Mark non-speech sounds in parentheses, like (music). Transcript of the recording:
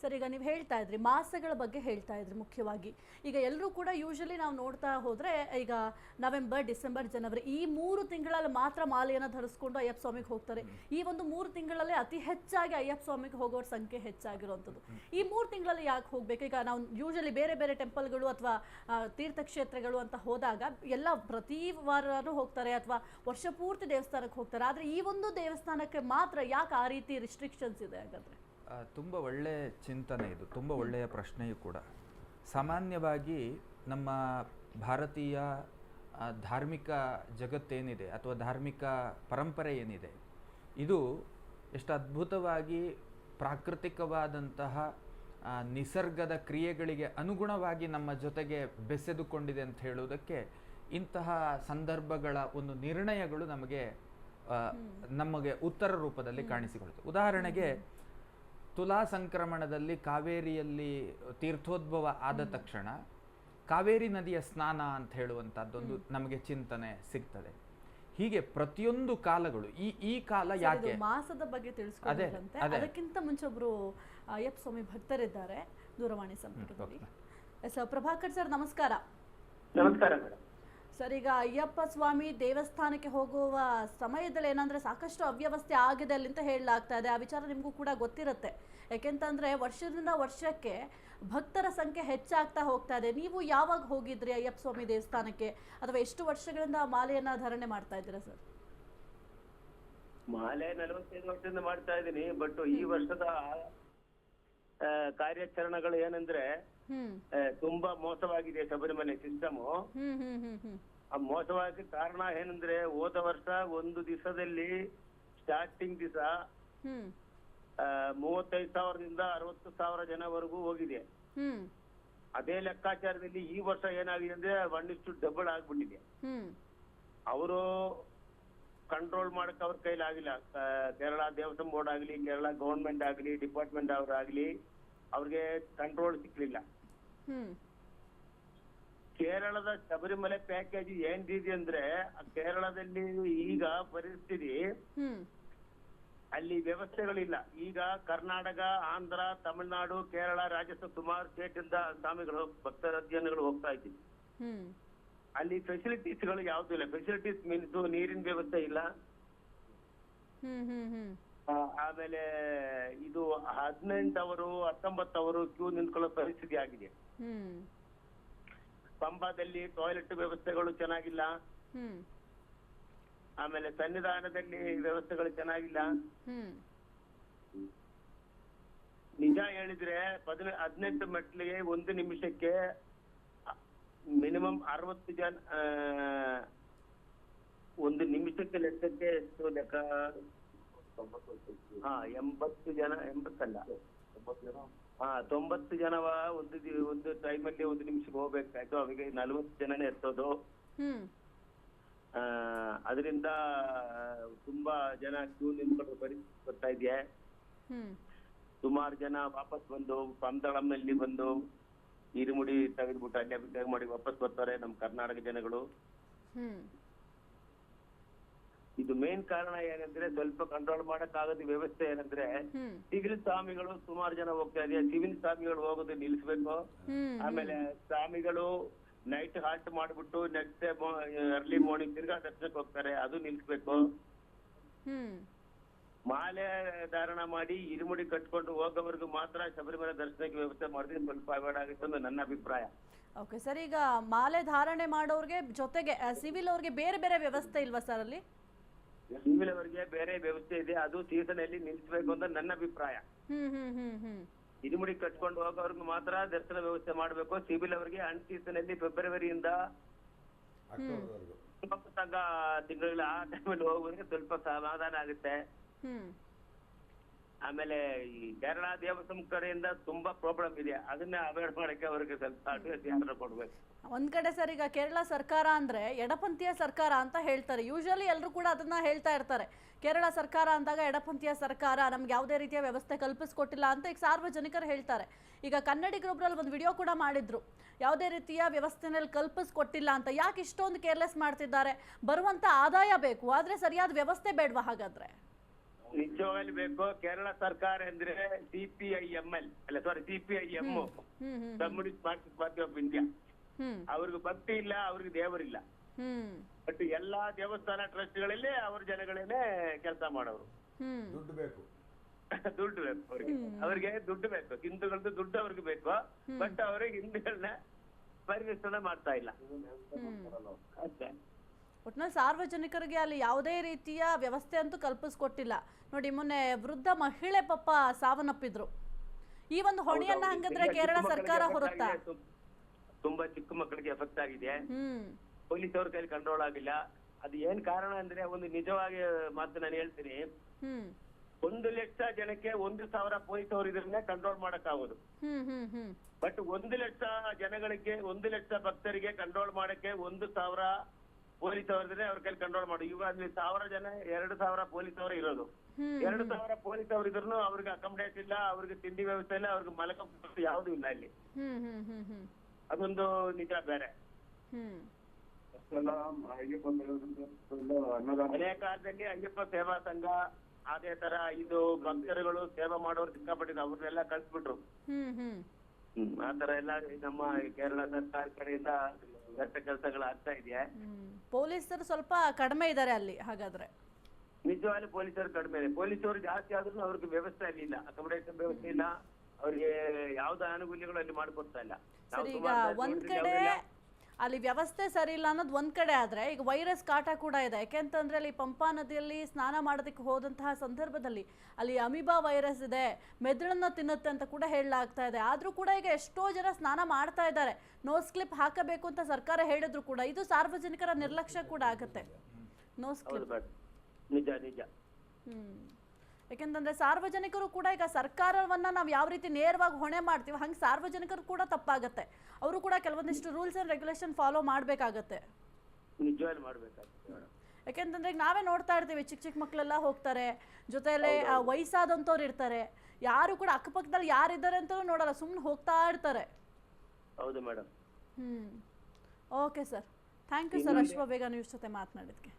Sir ಈಗ ನೀವು ಹೇಳ್ತಾ ಇದ್ರಿ ಮಾಸಗಳ ಬಗ್ಗೆ ಹೇಳ್ತಾ ಇದ್ರಿ ಮುಖ್ಯವಾಗಿ. ಈಗ ಎಲ್ಲರೂ ಕೂಡ ಯೂಶಲಿ ನಾವು ನೋಡ್ತಾ ಹೋದ್ರೆ ಈಗ ನವೆಂಬರ್ ಡಿಸೆಂಬರ್ ಜನವರಿ ಈ ಮೂರು ತಿಂಗಳಲ್ಲಿ ಮಾತ್ರ ಮಾಲೆಯನ್ನು ಧರಿಸ್ಕೊಂಡು ಅಯ್ಯಪ್ಪ ಸ್ವಾಮಿಗೆ ಹೋಗ್ತಾರೆ. ಈ ಒಂದು ಮೂರು ತಿಂಗಳಲ್ಲಿ ಅತಿ ಹೆಚ್ಚಾಗಿ ಅಯ್ಯಪ್ಪ ಸ್ವಾಮಿಗೆ ಹೋಗೋರ ಸಂಖ್ಯೆ ಹೆಚ್ಚಾಗಿರುವಂಥದ್ದು ಈ ಮೂರು ತಿಂಗಳಲ್ಲಿ ಯಾಕೆ ಹೋಗ್ಬೇಕು? ಈಗ ನಾವು ಯೂಶಲಿ ಬೇರೆ ಬೇರೆ ಟೆಂಪಲ್ಗಳು ಅಥವಾ ತೀರ್ಥಕ್ಷೇತ್ರಗಳು ಅಂತ ಹೋದಾಗ ಎಲ್ಲ ಪ್ರತಿ ವಾರನೂ ಹೋಗ್ತಾರೆ ಅಥವಾ ವರ್ಷ ಪೂರ್ತಿ ದೇವಸ್ಥಾನಕ್ಕೆ ಹೋಗ್ತಾರೆ. ಆದರೆ ಈ ಒಂದು ದೇವಸ್ಥಾನಕ್ಕೆ ಮಾತ್ರ ಯಾಕೆ ಆ ರೀತಿ ರಿಸ್ಟ್ರಿಕ್ಷನ್ಸ್ ಇದೆ ಹಾಗಾದ್ರೆ? ತುಂಬ ಒಳ್ಳೆಯ ಚಿಂತನೆ ಇದು ತುಂಬ ಒಳ್ಳೆಯ ಪ್ರಶ್ನೆಯೂ ಕೂಡ. ಸಾಮಾನ್ಯವಾಗಿ ನಮ್ಮ ಭಾರತೀಯ ಧಾರ್ಮಿಕ ಜಗತ್ತೇನಿದೆ ಅಥವಾ ಧಾರ್ಮಿಕ ಪರಂಪರೆ ಏನಿದೆ ಇದು ಎಷ್ಟು ಅದ್ಭುತವಾಗಿ ಪ್ರಾಕೃತಿಕವಾದಂತಹ ನಿಸರ್ಗದ ಕ್ರಿಯೆಗಳಿಗೆ ಅನುಗುಣವಾಗಿ ನಮ್ಮ ಜೊತೆಗೆ ಬೆಸೆದುಕೊಂಡಿದೆ ಅಂತ ಹೇಳುವುದಕ್ಕೆ ಇಂತಹ ಸಂದರ್ಭಗಳ ಒಂದು ನಿರ್ಣಯಗಳು ನಮಗೆ ನಮಗೆ ಉತ್ತರ ರೂಪದಲ್ಲಿ ಕಾಣಿಸಿಕೊಳ್ಳುತ್ತೆ. ಉದಾಹರಣೆಗೆ ತುಲಾ ಸಂಕ್ರಮಣದಲ್ಲಿ ಕಾವೇರಿಯಲ್ಲಿ ತೀರ್ಥೋದ್ಭವ ಆದ ತಕ್ಷಣ ಕಾವೇರಿ ನದಿಯ ಸ್ನಾನ ಅಂತ ಹೇಳುವಂತಹದ್ದೊಂದು ನಮಗೆ ಚಿಂತನೆ ಸಿಗ್ತದೆ. ಹೀಗೆ ಪ್ರತಿಯೊಂದು ಕಾಲಗಳು ಈ ಈ ಕಾಲ ಯಾಕೆ? ಮಾಸದ ಬಗ್ಗೆ ತಿಳಿಸ್ಕೊಡ್ಬೇಕಂತೆ ಅದೇ. ಅದಕ್ಕಿಂತ ಮುಂಚೆ ಒಬ್ರು ಅಯ್ಯಪ್ಪ ಸ್ವಾಮಿ ಭಕ್ತರಿದ್ದಾರೆ ದೂರವಾಣಿ ಸಂಪರ್ಕದಲ್ಲಿ. ಎಸ್ ಪ್ರಭಾಕರ್ ಸರ್ ನಮಸ್ಕಾರ. ನಮಸ್ಕಾರ ಮೇಡಮ್. ಸರ್ ಈಗ ಅಯ್ಯಪ್ಪ ಸ್ವಾಮಿ ದೇವಸ್ಥಾನಕ್ಕೆ ಹೋಗುವ ಸಮಯದಲ್ಲಿ ಏನಂದ್ರೆ ಸಾಕಷ್ಟು ಅವ್ಯವಸ್ಥೆ ಆಗಿದೆ ಅಲ್ಲಿ ಅಂತ ಹೇಳಲಾಗ್ತಾ ಇದೆ. ಆ ವಿಚಾರ ನಿಮಗೂ ಕೂಡ ಗೊತ್ತಿರುತ್ತೆ. ಯಾಕೆಂತಂದ್ರೆ ವರ್ಷದಿಂದ ವರ್ಷಕ್ಕೆ ಭಕ್ತರ ಸಂಖ್ಯೆ ಹೆಚ್ಚಾಗ್ತಾ ಹೋಗ್ತಾ ಇದೆ. ನೀವು ಯಾವಾಗ ಹೋಗಿದ್ರಿ ಅಯ್ಯಪ್ಪ ಸ್ವಾಮಿ ದೇವಸ್ಥಾನಕ್ಕೆ? ಅಥವಾ ಎಷ್ಟು ವರ್ಷಗಳಿಂದ ಮಾಲೆಯನ್ನ ಧಾರಣೆ ಮಾಡ್ತಾ ಇದ್ದೀರಾ ಸರ್? ಮಾಲೆ ನಲವತ್ತೈದು ವರ್ಷದಿಂದ ಮಾಡ್ತಾ ಇದ್ದೀನಿ ಬಟ್ ಈ ವರ್ಷದ ಕಾರ್ಯಾಚರಣೆಗಳು ಏನಂದ್ರೆ ತುಂಬಾ ಮೋಸವಾಗಿದೆ ಶಬರಿಮಲೆ ಸಿಸ್ಟಮ್ ಆ ಮೋಸವಾಗಿ ಕಾರಣ ಏನಂದ್ರೆ ಹೋದ ವರ್ಷ ಒಂದು ದಿವಸದಲ್ಲಿ ಸ್ಟಾರ್ಟಿಂಗ್ ದಿವಸ ಮೂವತ್ತೈದು ಸಾವಿರದಿಂದ ಅರವತ್ತು ಸಾವಿರ ಜನವರೆಗೂ ಹೋಗಿದೆ. ಅದೇ ಲೆಕ್ಕಾಚಾರದಲ್ಲಿ ಈ ವರ್ಷ ಏನಾಗಿದೆ ಅಂದ್ರೆ ಒನ್ ಇಷ್ಟು ಡಬಲ್ ಆಗ್ಬಿಟ್ಟಿದೆ ಅವರು ಕಂಟ್ರೋಲ್ ಮಾಡಕ್ ಅವ್ರ ಕೈಲಾಗಿಲ್ಲ ಆಗಿಲ್ಲ. ಕೇರಳ ದೇವಸ್ಥಾನ ಬೋರ್ಡ್ ಆಗಲಿ ಕೇರಳ ಗವರ್ಮೆಂಟ್ ಆಗ್ಲಿ ಡಿಪಾರ್ಟ್ಮೆಂಟ್ ಅವ್ರಾಗ್ಲಿ ಅವ್ರಿಗೆ ಕಂಟ್ರೋಲ್ ಸಿಕ್ಲಿಲ್ಲ. ಕೇರಳದ ಶಬರಿಮಲೆ ಪ್ಯಾಕೇಜ್ ಏನಿದೆ ಅಂದ್ರೆ ಕೇರಳದಲ್ಲಿ ಈಗ ಪರಿಸ್ಥಿತಿ ಅಲ್ಲಿ ವ್ಯವಸ್ಥೆಗಳಿಲ್ಲ. ಈಗ ಕರ್ನಾಟಕ ಆಂಧ್ರ ತಮಿಳುನಾಡು ಕೇರಳ ರಾಜಸ್ಥಾನ ಸುಮಾರು ಸ್ಟೇಟ್ ಇಂದ ಸ್ವಾಮಿಗಳು ಭಕ್ತರ ಅಧ್ಯಯನಗಳು ಹೋಗ್ತಾ ಇದ್ದೀವಿ. ಅಲ್ಲಿ ಫೆಸಿಲಿಟೀಸ್ಗಳು ಯಾವ್ದು ಇಲ್ಲ. ಫೆಸಿಲಿಟೀಸ್ ಮೀನ್ಸ್ ನೀರಿನ ವ್ಯವಸ್ಥೆ ಇಲ್ಲ. ಹ್ಮ್ ಹ್ಮ್ ಹ್ಮ್. ಆಮೇಲೆ ಇದು ಹದಿನೆಂಟು ಅವರು ಹತ್ತೊಂಬತ್ತು ಅವರು ಕ್ಯೂ ನಿಂತ್ಕೊಳ್ಳೋ ಪರಿಸ್ಥಿತಿ ಆಗಿದೆ. ಹ್ಮ್. ಪಂಬಾದಲ್ಲಿ ಟಾಯ್ಲೆಟ್ ವ್ಯವಸ್ಥೆಗಳು ಚೆನ್ನಾಗಿಲ್ಲ. ಹ್ಮ್. ಆಮೇಲೆ ಸನ್ನಿಧಾನದಲ್ಲಿ ವ್ಯವಸ್ಥೆಗಳು ಚೆನ್ನಾಗಿಲ್ಲ. ಹ್ಮ್. ನಿಜ ಹೇಳಿದ್ರೆ ಪದಿನ ಹದಿನೆಂಟು ಮೆಟ್ಲಿಗೆ ಒಂದು ನಿಮಿಷಕ್ಕೆ ಮಿನಿಮಮ್ ಅರವತ್ತು ಜನ ಆ, ಒಂದು ನಿಮಿಷಕ್ಕೆ ಲೆಕ್ಕಕ್ಕೆ ಎಷ್ಟು ಲೆಕ್ಕ? ಹಾ ಎಂಬತ್ತು ಜನ ಎಂಬತ್ತಲ್ಲ. ಹಾ ತೊಂಬತ್ತು ಜನವ ಒಂದು ದಿ- ಒಂದು ಟೈಮಲ್ಲಿ ಒಂದು ನಿಮಿಷಕ್ಕೆ ಹೋಗ್ಬೇಕಾಯ್ತು ಅವಿಗೆ ನಲ್ವತ್ತು ಜನನೇ ಎತ್ತೋದು ಹ್ಮ್. ಆ, ಅದರಿಂದ ತುಂಬಾ ಜನ ಕ್ಯೂ ನಿಂತ್ಕೊಂಡು ಪರಿಸ್ಥಿತಿ ಬರ್ತಾ ಇದೆಯಾ? ಹ್ಮ್. ಸುಮಾರು ಜನ ವಾಪಸ್ ಬಂದು ಪಂದಳಂನಲ್ಲಿ ಬಂದು ಇರುಮುಡಿ ತೆಗೆದ್ಬಿಟ್ಟು ಅಲ್ಲಿ ಅಭಿಷೇಕ ಮಾಡಿ ವಾಪಸ್ ಬರ್ತಾರೆ ನಮ್ಮ ಕರ್ನಾಟಕ ಜನಗಳು. ಇದು ಮೇನ್ ಕಾರಣ ಏನಂದ್ರೆ ಸ್ವಲ್ಪ ಕಂಟ್ರೋಲ್ ಮಾಡಕ್ ಆಗದ ವ್ಯವಸ್ಥೆ ಏನಂದ್ರೆ ಸಿವಿಲ್ ಸ್ವಾಮಿಗಳು ಸುಮಾರು ಜನ ಹೋಗ್ತಾ ಇದೆಯಾ ಸಿವಿಲ್ ಸ್ವಾಮಿಗಳು ಹೋಗೋದು ನಿಲ್ಸ್ಬೇಕು ಆಮೇಲೆ ಸ್ವಾಮಿಗಳು ನೈಟ್ ಹಾಲ್ಟ್ ಮಾಡ್ಬಿಟ್ಟು ನೆಕ್ಸ್ಟ್ ಅರ್ಲಿ ಮಾರ್ನಿಂಗ್ ತಿರ್ಗಾ ದರ್ಶನಕ್ಕೆ ಹೋಗ್ತಾರೆ. ಅದು ನಿಲ್ಸ್ಬೇಕು ಮಾಲೆ ಧಾರಣ ಮಾಡಿ ಇರುಮುಡಿ ಕಟ್ಕೊಂಡು ಹೋಗೋವರೆಗೂ ಮಾತ್ರ ಶಬರಿಮಲೆ ದರ್ಶನಕ್ಕೆ ವ್ಯವಸ್ಥೆ ಮಾಡಿದ್ರೆ ಸ್ವಲ್ಪ ಅವಾಯ್ಡ್ ಆಗುತ್ತೆ ಅಂತ ನನ್ನ ಅಭಿಪ್ರಾಯ. ಓಕೆ ಸರ್ ಈಗ ಮಾಲೆ ಧಾರಣೆ ಮಾಡೋರ್ಗೆ ಜೊತೆಗೆ ಸಿವಿಲ್ ಅವ್ರಿಗೆ ಬೇರೆ ಬೇರೆ ವ್ಯವಸ್ಥೆ ಇಲ್ವಾ ಸರ್ ಅಲ್ಲಿ? ಸಿವಿಲ್ ಅವರಿಗೆ ಬೇರೆ ವ್ಯವಸ್ಥೆ ಇದೆ. ಅದು ಸೀಸನ್ ಅಲ್ಲಿ ನಿಲ್ಲಿಸಬೇಕು ಅಂತ ನನ್ನ ಅಭಿಪ್ರಾಯ. ಹ್ಮ್ ಹ್ಮ್ ಹ್ಮ್ ಹ್ಮ್. ಇರುಮುಡಿ ಕಟ್ಕೊಂಡು ಹೋಗೋರ್ಗು ಮಾತ್ರ ದರ್ಶನ ವ್ಯವಸ್ಥೆ ಮಾಡಬೇಕು. ಸಿವಿಲ್ ಅವರಿಗೆ ಅನ್ ಸೀಸನ್ ಅಲ್ಲಿ ಫೆಬ್ರವರಿಯಿಂದ ತಿಂಗಳ ಆ ಟೈಮಲ್ಲಿ ಹೋಗೋರಿಗೆ ಸ್ವಲ್ಪ ಸಮಾಧಾನ ಆಗುತ್ತೆ. ಆಮೇಲೆ ಈ ಕೇರಳ ದೇವಸ್ಥಾನ ಕಡೆಯಿಂದ ತುಂಬಾ ಪ್ರಾಬ್ಲಮ್ ಇದೆ. ಅದನ್ನ ಅವಾಯ್ಡ್ ಮಾಡಕ್ಕೆ ಅವ್ರಿಗೆ ಸ್ವಲ್ಪ ಅಡ್ವೈಸ್ ಯಾರು ಕೊಡ್ಬೇಕು. ಒಂದ್ ಕಡೆ ಸರ್ ಈಗ ಕೇರಳ ಸರ್ಕಾರ ಅಂದ್ರೆ ಎಡಪಂಥೀಯ ಸರ್ಕಾರ ಅಂತ ಹೇಳ್ತಾರೆ. ಯೂಶಲಿ ಎಲ್ಲರೂ ಕೂಡ ಅದನ್ನ ಹೇಳ್ತಾ ಇರ್ತಾರೆ. ಕೇರಳ ಸರ್ಕಾರ ಅಂದಾಗ ಎಡಪಂಥೀಯ ಸರ್ಕಾರ ನಮ್ಗೆ ಯಾವುದೇ ರೀತಿಯ ವ್ಯವಸ್ಥೆ ಕಲ್ಪಿಸ್ಕೊಟ್ಟಿಲ್ಲ ಅಂತ ಈಗ ಸಾರ್ವಜನಿಕರು ಹೇಳ್ತಾರೆ. ಈಗ ಕನ್ನಡಿಗರೊಬ್ರಲ್ಲಿ ಒಂದು ವಿಡಿಯೋ ಕೂಡ ಮಾಡಿದ್ರು. ಯಾವುದೇ ರೀತಿಯ ವ್ಯವಸ್ಥೆನಲ್ಲಿ ಕಲ್ಪಿಸ್ಕೊಟ್ಟಿಲ್ಲ ಅಂತ. ಯಾಕೆ ಇಷ್ಟೊಂದು ಕೇರ್ಲೆಸ್ ಮಾಡ್ತಿದ್ದಾರೆ? ಬರುವಂತ ಆದಾಯ ಬೇಕು. ಆದ್ರೆ ಸರಿಯಾದ ವ್ಯವಸ್ಥೆ ಬೇಡವಾ ಹಾಗಾದ್ರೆ? ನಿಜವಾಗ್ಲೂ ಬೇಕು. ಕೇರಳ ಸರ್ಕಾರ ಅಂದ್ರೆ C P I M L ಅಲ್ಲ sorry C P I M communist Marxist party of India ಅವ್ರಿಗೆ ಭಕ್ತಿ ಇಲ್ಲ ಅವ್ರಿಗೆ ದೇವರಿಲ್ಲ. ಹ್ಮ್. ಬಟ್ ಎಲ್ಲಾ ದೇವಸ್ಥಾನ ಟ್ರಸ್ಟ್ಗಳಲ್ಲಿ ಅವ್ರ ಜನಗಳೇನೆ ಕೆಲಸ ಮಾಡೋರು. ಹ್ಮ್. ದುಡ್ಡು ಬೇಕು. (laughs) ದುಡ್ಡು ಬೇಕು ಅವ್ರಿಗೆ. ಅವ್ರಿಗೆ ದುಡ್ಡು ಬೇಕು. ಹಿಂದೂಗಳದ್ದು ದುಡ್ಡು ಅವ್ರಿಗೆ ಬೇಕು. ಬಟ್ ಅವ್ರಿಗೆ ಹಿಂದೂಗಳನ್ನ ಪರಿರಕ್ಷಣೆ ಮಾಡ್ತಾ ಇಲ್ಲ. ಅಷ್ಟೇ. ಒಟ್ನಲ್ಲಿ ಸಾರ್ವಜನಿಕರಿಗೆ ಅಲ್ಲಿ ಯಾವುದೇ ರೀತಿಯ ವ್ಯವಸ್ಥೆ ಅಂತೂ ಕಲ್ಪಿಸ್ಕೊಟ್ಟಿಲ್ಲ. ನೋಡಿ ಮೊನ್ನೆ ವೃದ್ಧ ಮಹಿಳೆ ಪಾಪ ಸಾವನ್ನಪ್ಪಿದ್ರು. ಈ ಒಂದು ಹೊಣೆಯನ್ನ ಹಂಗಂದ್ರೆ ಕೇರಳ ಸರ್ಕಾರ ಹೊರತಾ ತುಂಬಾ ಚಿಕ್ಕ ಮಕ್ಕಳಿಗೆ ಎಫೆಕ್ಟ್ ಆಗಿದೆ. ಪೊಲೀಸ್ ಅವ್ರ ಕೈಲಿ ಕಂಟ್ರೋಲ್ ಆಗಿಲ್ಲ. ಅದು ಏನ್ ಕಾರಣ ಅಂದ್ರೆ ಒಂದು ನಿಜವಾಗಿ ಮಾತು ನಾನು ಹೇಳ್ತೀನಿ. ಒಂದು ಲಕ್ಷ ಜನಕ್ಕೆ ಒಂದು ಸಾವಿರ ಪೊಲೀಸ್ ಅವರು ಇದನ್ನೇ ಕಂಟ್ರೋಲ್ ಮಾಡಕ್ ಆಗೋದು ಬಟ್ ಒಂದು ಲಕ್ಷ ಜನಗಳಿಗೆ ಒಂದು ಲಕ್ಷ ಭಕ್ತರಿಗೆ ಕಂಟ್ರೋಲ್ ಮಾಡಕ್ಕೆ ಒಂದು ಸಾವಿರ ಪೊಲೀಸ್ ಅವರಿದ್ರೆ ಅವ್ರ ಕೈಲಿ ಕಂಟ್ರೋಲ್ ಮಾಡಿ. ಇವಾಗ ಅಲ್ಲಿ ಸಾವಿರ ಜನ ಎರಡು ಸಾವಿರ ಪೊಲೀಸ್ ಅವರು ಇರೋದು. ಹ್ಮ್. ಎರಡು ಸಾವಿರ ಪೊಲೀಸ್ ಅವರು ಇದ್ರು ಅವ್ರಿಗೆ ಅಕಾಮಡೇಟ್ ಇಲ್ಲ ಅವ್ರಿಗೆ ತಿಂಡಿ ವ್ಯವಸ್ಥೆ ಇಲ್ಲ ಅವ್ರಿಗೆ ಮಲಕ ಯಾವ್ದು ಇಲ್ಲ ಇಲ್ಲಿ. ಹ್ಮ್ ಹ್ಮ್ ಹ್ಮ್ ಹ್ಮ್. ಅದೊಂದು ನಿಜ ಬೇರೆ. ಹ್ಮ್. ಹಳೆಯ ಕಾಲದಲ್ಲಿ ಅಯ್ಯಪ್ಪ ಸೇವಾ ಸಂಘ ಅದೇ ತರ ಇದು ಭಕ್ತರುಗಳು ಸೇವಾ ಮಾಡೋರು ಸಿಕ್ಕಾಪಟ್ಟಿದ್ರು ಅವ್ರನ್ನೆಲ್ಲ ಕಳ್ಸ್ಬಿಟ್ರು. ಹ್ಮ್. ಹ್ಮ್ ಹ್ಮ್ ಆ ತರ ಎಲ್ಲ ನಮ್ಮ ಕೇರಳ ಸರ್ಕಾರ ಕಡೆಯಿಂದ ಕೆಟ್ಟ ಕೆಲಸಗಳು ಆಗ್ತಾ ಇದೆಯಾ? ಪೊಲೀಸರು ಸ್ವಲ್ಪ ಕಡಿಮೆ ಇದ್ದಾರೆ ಅಲ್ಲಿ ಹಾಗಾದ್ರೆ. ನಿಜವಾಗ್ಲೂ ಪೊಲೀಸರು ಕಡಿಮೆ ಇದೆ. ಪೊಲೀಸರು ಜಾಸ್ತಿ ಆದ್ರೂ ಅವ್ರಿಗೆ ವ್ಯವಸ್ಥೆ ಅಲ್ಲಿ ಇಲ್ಲ ಅಕಾಮಿಡೇಷನ್ ವ್ಯವಸ್ಥೆ ಇಲ್ಲ. ಅವ್ರಿಗೆ ಯಾವ್ದು ಅನುಕೂಲಗಳು ಅಲ್ಲಿ ಮಾಡ್ಕೊಡ್ತಾ ಇಲ್ಲ. ಒಂದ್ ಕಡೆ. ಅಲ್ಲಿ ವ್ಯವಸ್ಥೆ ಸರಿ ಇಲ್ಲ ಅನ್ನೋದು ಒಂದ್ ಕಡೆ ಆದ್ರೆ ಈಗ ವೈರಸ್ ಕಾಟ ಕೂಡ ಇದೆ. ಯಾಕೆಂತಂದ್ರೆ ಅಲ್ಲಿ ಪಂಪಾ ನದಿಯಲ್ಲಿ ಸ್ನಾನ ಮಾಡೋದಕ್ಕೆ ಹೋದಂತಹ ಸಂದರ್ಭದಲ್ಲಿ ಅಲ್ಲಿ ಅಮಿಬಾ ವೈರಸ್ ಇದೆ ಮೆದುಳನ್ನ ತಿನ್ನುತ್ತೆ ಅಂತ ಕೂಡ ಹೇಳಲಾಗ್ತಾ ಇದೆ. ಆದ್ರೂ ಕೂಡ ಈಗ ಎಷ್ಟೋ ಜನ ಸ್ನಾನ ಮಾಡ್ತಾ ಇದ್ದಾರೆ. ನೋಸ್ ಕ್ಲಿಪ್ ಹಾಕಬೇಕು ಅಂತ ಸರ್ಕಾರ ಹೇಳಿದ್ರು ಕೂಡ ಇದು ಸಾರ್ವಜನಿಕರ ನಿರ್ಲಕ್ಷ್ಯ ಕೂಡ ಆಗುತ್ತೆ. Nose clip. ನಿಜ ನಿಜ. ಹ್ಮ್. ಯಾಕೆಂತಂದ್ರೆ ಸಾರ್ವಜನಿಕರು ಕೂಡ ಈಗ ಸರ್ಕಾರವನ್ನ ನಾವು ಯಾವ ರೀತಿ ನೇರವಾಗಿ ಹೊಣೆ ಮಾಡ್ತೀವಿ ಹಂಗೆ ಸಾರ್ವಜನಿಕರು ಕೂಡ ತಪ್ಪಾಗತ್ತೆ. ಅವರು ಕೂಡ ಕೆಲವೊಂದಿಷ್ಟು ರೂಲ್ಸ್ ಅಂಡ್ ರೆಗ್ಯುಲೇಷನ್ ಫಾಲೋ ಮಾಡಬೇಕಾಗತ್ತೆ. ನಿಜವಾಗ್ಲೂ ಮಾಡಬೇಕಾಗುತ್ತೆ ಮೇಡಮ್. ಯಾಕೆಂತಂದ್ರೆ ಈಗ ನಾವೇ ನೋಡ್ತಾ ಇರ್ತೀವಿ ಚಿಕ್ಕ ಚಿಕ್ಕ ಮಕ್ಕಳೆಲ್ಲ ಹೋಗ್ತಾರೆ ಜೊತೆಲೆ ಆ, ವಯಸ್ಸಾದಂಥವ್ರು ಇರ್ತಾರೆ. ಯಾರು ಕೂಡ ಅಕ್ಕಪಕ್ಕದಲ್ಲಿ ಯಾರಿದ್ದಾರೆ ಅಂತಲೂ ನೋಡಲ್ಲ ಸುಮ್ಮನೆ ಹೋಗ್ತಾ ಇರ್ತಾರೆ. ಹೌದು madam. Hmm. Okay sir. Thank you sir Ashwa Bega news ಜೊತೆ ಮಾತನಾಡಿದ್ಕೆ.